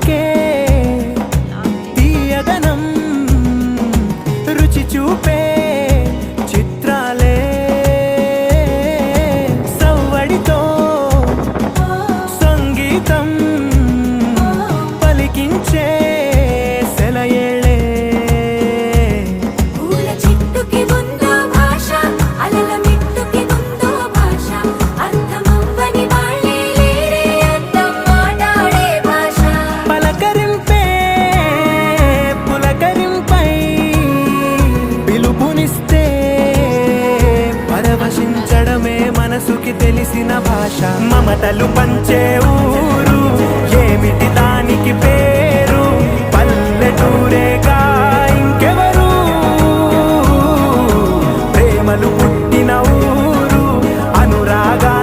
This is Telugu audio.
నాకే తీయదనం రుచి చూపే చిత్రాలే. సవ్వడితో సంగీతం పలికించే మనసుకి తెలిసిన భాష. మమతలు పంచే ఊరు ఏమిటి దానికి పేరు? పల్లెటూరేగా ఇంకెవరు? ప్రేమలు పుట్టిన ఊరు అనురాగా